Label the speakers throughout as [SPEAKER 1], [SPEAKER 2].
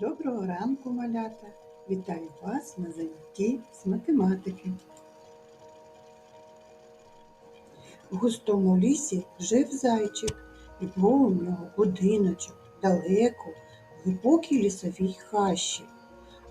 [SPEAKER 1] Доброго ранку, малята! Вітаю вас на занятті з математики. В густому лісі жив зайчик, і був у нього будиночок далеко, в глибокій лісовій хащі.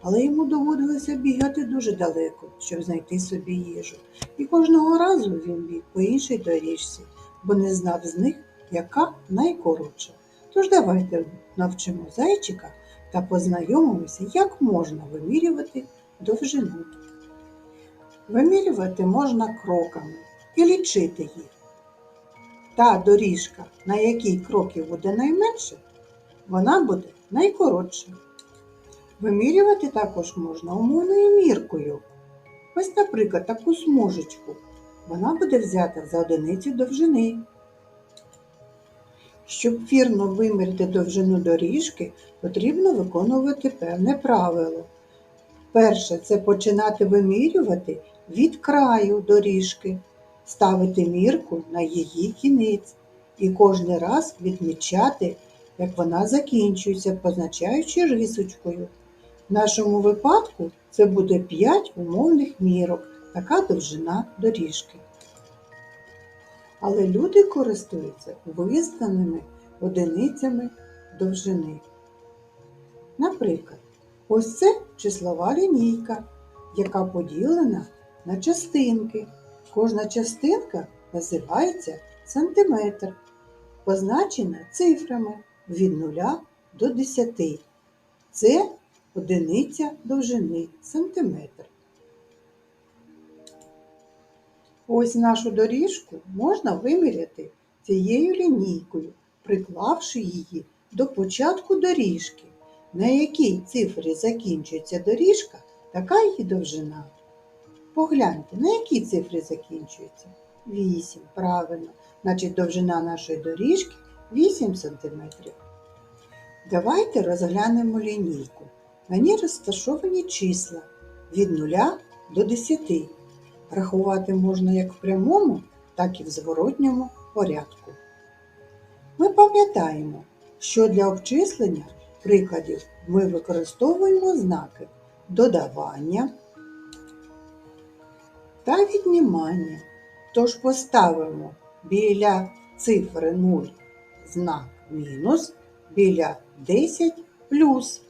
[SPEAKER 1] Але йому доводилося бігати дуже далеко, щоб знайти собі їжу. І кожного разу він біг по іншій доріжці, бо не знав з них, яка найкоротша. Тож давайте навчимо зайчика та познайомимося, як можна вимірювати довжину. Вимірювати можна кроками і лічити їх. Та доріжка, на якій кроків буде найменше, вона буде найкоротша. Вимірювати також можна умовною міркою. Ось, наприклад, таку смужечку. Вона буде взята за одиницю довжини. Щоб вірно виміряти довжину доріжки, потрібно виконувати певне правило. Перше це починати вимірювати від краю доріжки, ставити мірку на її кінець і кожен раз відмічати, як вона закінчується, позначаючи рисочкою. В нашому випадку це буде 5 умовних мірок, така довжина доріжки. Але люди користуються визнаними одиницями довжини. Наприклад, ось це числова лінійка, яка поділена на частинки. Кожна частинка називається сантиметр, позначена цифрами від 0 до 10. Це одиниця довжини сантиметр. Ось нашу доріжку можна виміряти цією лінійкою, приклавши її до початку доріжки. На якій цифрі закінчується доріжка, така її довжина. Погляньте, на якій цифрі закінчується? 8. Правильно. Значить, довжина нашої доріжки 8 см. Давайте розглянемо лінійку. На ній розташовані числа від 0 до 10. Рахувати можна як в прямому, так і в зворотньому порядку. Ми пам'ятаємо, що для обчислення прикладів ми використовуємо знаки додавання та віднімання. Тож поставимо біля цифри 0 знак мінус, біля 10 плюс.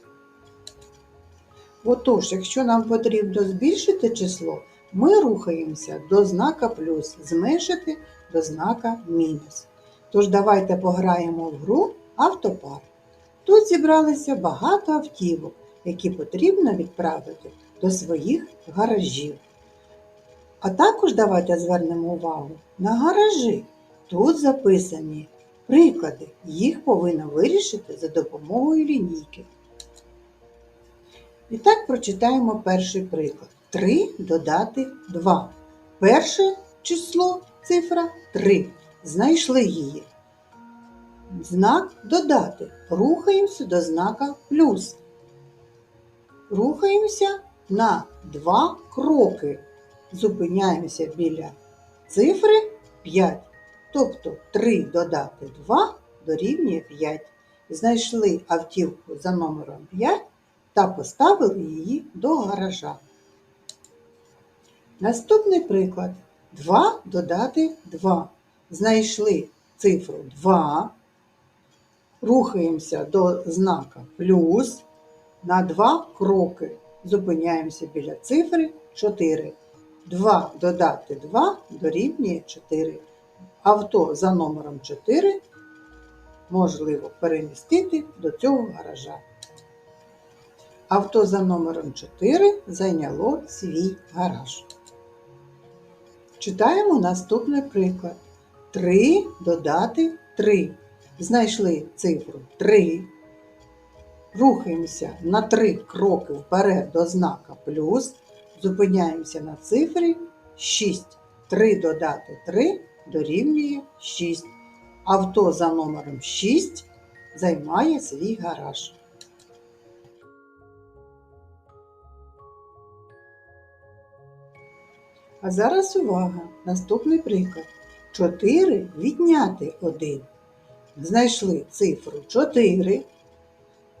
[SPEAKER 1] Отож, якщо нам потрібно збільшити число, ми рухаємося до знака плюс, зменшити до знака мінус. Тож давайте пограємо в гру автопарк. Тут зібралися багато автівок, які потрібно відправити до своїх гаражів. А також давайте звернемо увагу на гаражі. Тут записані приклади, їх повинно вирішити за допомогою лінійки. І так прочитаємо перший приклад. 3 додати 2. Перше число цифра 3. Знайшли її. Знак додати. Рухаємося до знака плюс. Рухаємося на 2 кроки. Зупиняємося біля цифри 5. Тобто 3 додати 2 дорівнює 5. Знайшли автівку за номером 5 та поставили її до гаража. Наступний приклад. 2 додати 2. Знайшли цифру 2. Рухаємося до знака плюс на 2 кроки. Зупиняємося біля цифри 4. 2 додати 2 дорівнює 4. Авто за номером 4 можливо перемістити до цього гаража. Авто за номером 4 зайняло свій гараж. Читаємо наступний приклад. 3 додати 3. Знайшли цифру 3. Рухаємося на 3 кроки вперед до знака плюс. Зупиняємося на цифрі 6. 3 додати 3 дорівнює 6. Авто за номером 6 займає свій гараж. А зараз увага! Наступний приклад. 4 відняти 1. Знайшли цифру 4.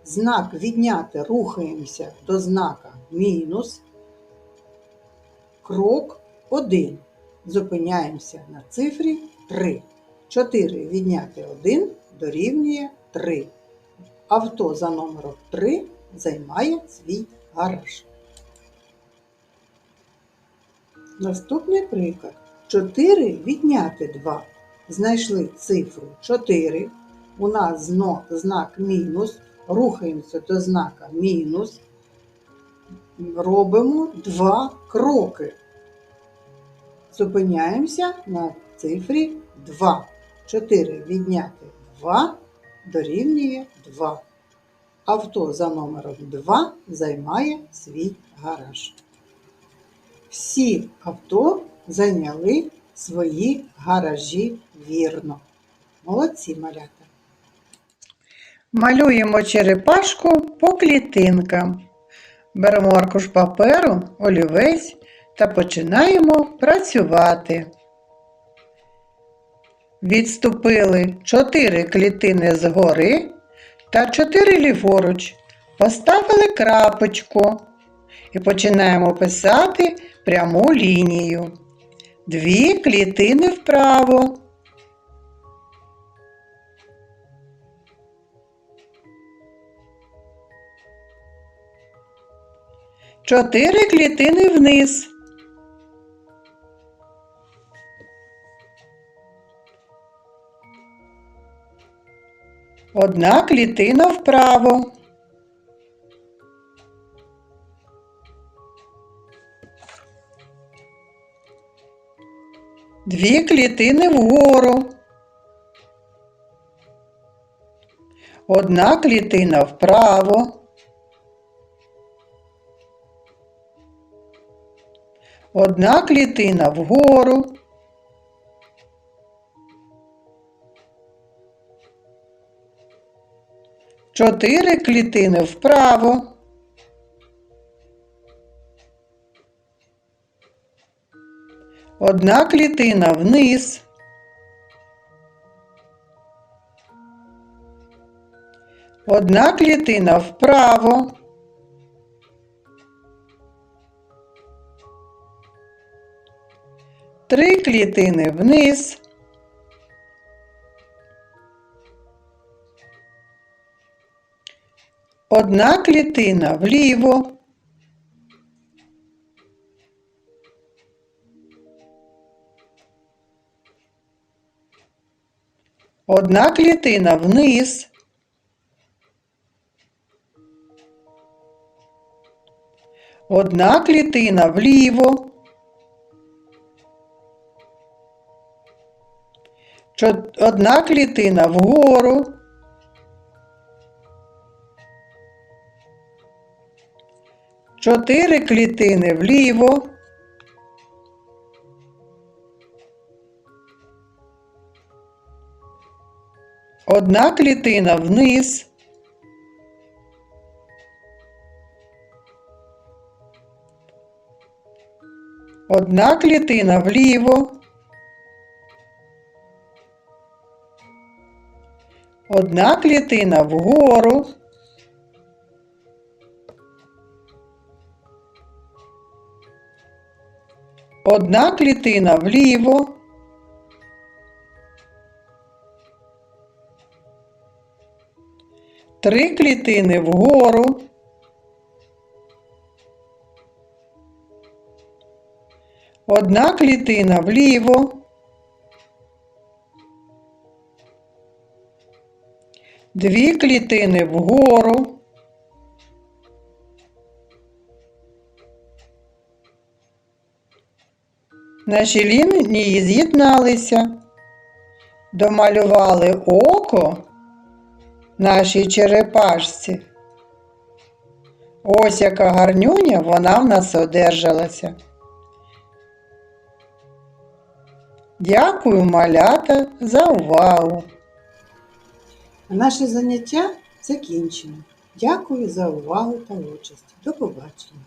[SPEAKER 1] знак відняти рухаємося до знака мінус. Крок 1. Зупиняємося на цифрі 3. 4 відняти 1 дорівнює 3. Авто за номером 3 займає свій гараж. Наступний приклад. 4 відняти 2. Знайшли цифру 4. У нас знак мінус. Рухаємося до знака мінус. Робимо два кроки. Зупиняємося на цифрі 2. 4 відняти 2 дорівнює 2. Авто за номером 2 займає свій гараж. Всі авто зайняли свої гаражі вірно. Молодці малята. Малюємо черепашку по клітинкам. Беремо аркуш паперу, олівець та починаємо працювати. Відступили 4 клітини згори та 4 ліворуч. Поставили крапочку і починаємо писати пряму лінію. Дві клітини вправо. Чотири клітини вниз. Одна клітина вправо. Дві клітини вгору. Одна клітина вправо. Одна клітина вгору. Чотири клітини вправо. Одна клітина вниз. Одна клітина вправо. Три клітини вниз. Одна клітина вліво. Одна клітина вниз. Одна клітина вліво. Одна клітина вгору. Чотири клітини вліво. Одна клітина вниз. Одна клітина вліво. Одна клітина вгору. Одна клітина вліво. Три клітини вгору. Одна клітина вліво. Дві клітини вгору. Наші лінії з'єдналися, домалювали око нашій черепашці. Ось яка гарнюня вона в нас одержалася. Дякую, малята, за увагу. Наше заняття закінчено. Дякую за увагу та участь. До побачення.